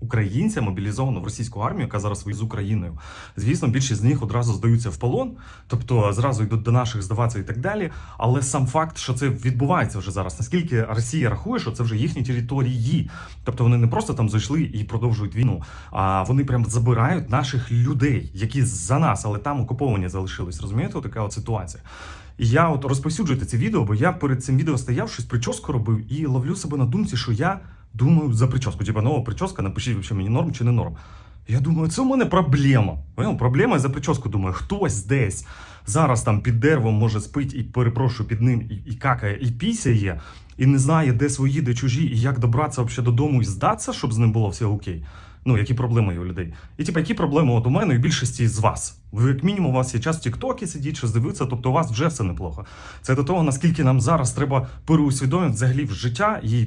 українця мобілізовано в російську армію, яка зараз з Україною. Звісно, більшість з них одразу здаються в полон, тобто зразу йдуть до наших здаватися і так далі. Але сам факт, що це відбувається вже зараз, наскільки Росія рахує, що це вже їхні території, тобто вони не просто там зайшли і продовжують війну, а вони прям забирають наших людей, які за нас, але там окуповані залишились. Розумієте, така от ситуація. І я от розповсюджуйте це відео, бо я перед цим відео стояв, щось прическу робив і ловлю себе на думці, що я думаю за прическу. Типа нова прическа, напишіть вообще мені норм чи не норм. Я думаю, це у мене проблема. Понял? Проблема за прическу. Думаю, хтось десь зараз там під деревом може спить і перепрошую під ним, і, і какає, і пісяє, і не знає, де свої, де чужі, і як добратися вообще додому і здатися, щоб з ним було все окей. Ну, які проблеми є у людей. І типу, які проблеми от у мене і більшості з вас. Ви, як мінімум, у вас є час в Тіктокі сидіть, щось дивитися, тобто у вас вже все неплохо. Це до того, наскільки нам зараз треба переусвідомити взагалі в життя і